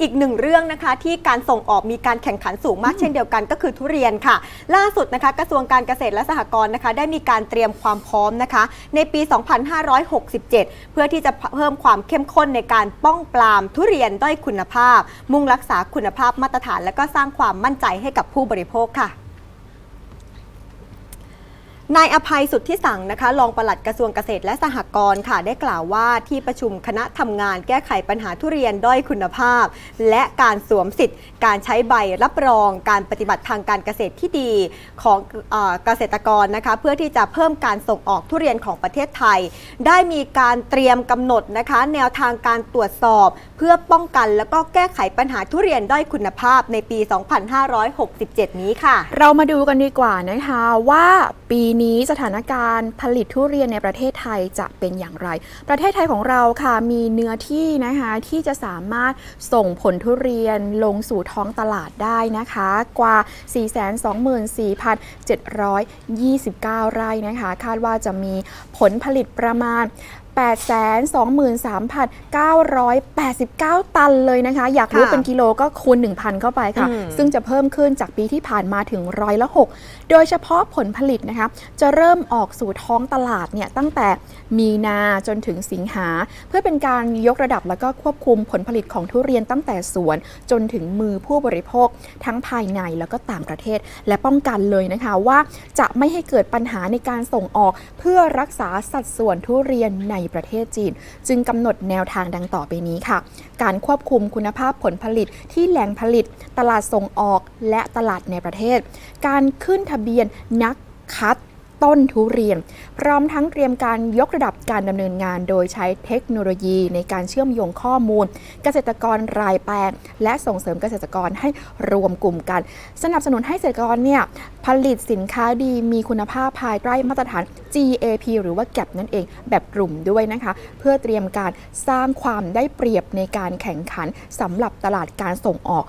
อีกหนึ่งเรื่องนะคะที่การส่งออกมีการแข่งขันสูงมากเช่นเดียวกันก็คือทุเรียนค่ะ ล่าสุดนะคะกระทรวงการเกษตรและสหกรณ์นะคะ ได้มีการเตรียมความพร้อมนะคะ ในปี 2567 เพื่อที่จะเพิ่มความเข้มข้นในการป้องปรามทุเรียนด้อยคุณภาพ มุ่งรักษาคุณภาพมาตรฐาน และก็สร้างความมั่นใจให้กับผู้บริโภคค่ะ นายอภัยสุดทธิสังนะคะรองปลัดกระทรวงเกษตรและสหกรณ์ค่ะ ได้กล่าวว่าที่ประชุมคณะทำงานแก้ไขปัญหาทุเรียนด้อยคุณภาพ และการสวมสิทธิ์ การใช้ใบรับรอง การปฏิบัติทางการเกษตรที่ดีของเออเกษตรกรนะคะ เพื่อที่จะเพิ่มการส่งออกทุเรียนของประเทศไทย ได้มีการเตรียมกำหนดนะคะ แนวทางการตรวจสอบ เพื่อป้องกันแล้วก็แก้ไขปัญหาทุเรียนด้อยคุณภาพในปี 2567 นี้ค่ะ เรามาดูกันดีกว่านะคะว่าปีนี้สถานการณ์ผลิตทุเรียนในประเทศไทยจะเป็นอย่างไร ประเทศไทยของเราค่ะมีเนื้อที่นะคะที่จะสามารถส่งผลทุเรียนลงสู่ท้องตลาดได้นะคะ กว่า 424,729 ไร่นะคะ คาดว่าจะมีผลผลิตประมาณ 823,989 ตันเลยนะคะ อยากรู้ค่ะเป็นกิโลก็คูณ 1,000 เข้าไปค่ะอืมซึ่งจะเพิ่มขึ้นจากปีที่ผ่านมาถึงร้อยละ6โดยเฉพาะผลผลิตนะคะ จะเริ่มออกสู่ท้องตลาดเนี่ยตั้งแต่มีนาจนถึงสิงหา เพื่อเป็นการยกระดับแล้วก็ควบคุมผลผลิตของทุเรียนตั้งแต่สวนจนถึงมือผู้บริโภค ทั้งภายในแล้วก็ต่างประเทศ และป้องกันเลยนะคะว่าจะไม่ให้เกิดปัญหาในการส่งออกเพื่อรักษาสัดส่วนทุเรียนในประเทศจีน จึงกำหนดแนวทางดังต่อไปนี้ค่ะ การควบคุมคุณภาพผลผลิตที่แหล่งผลิต ตลาดส่งออกและตลาดในประเทศ การขึ้นทะเบียนนักคัด ต้นทุเรียน พร้อมทั้งเตรียมการยกระดับการดำเนินงาน โดยใช้เทคโนโลยีในการเชื่อมโยงข้อมูล เกษตรกรรายแปลงและส่งเสริมเกษตรกรให้รวมกลุ่มกัน สนับสนุนให้เกษตรกรเนี่ยผลิตสินค้าดีมีคุณภาพภายใต้มาตรฐาน GAP หรือว่า GAP นั่นเอง แบบกลุ่มด้วยนะคะ เพื่อเตรียมการสร้างความได้เปรียบในการแข่งขันสำหรับตลาดการส่งออก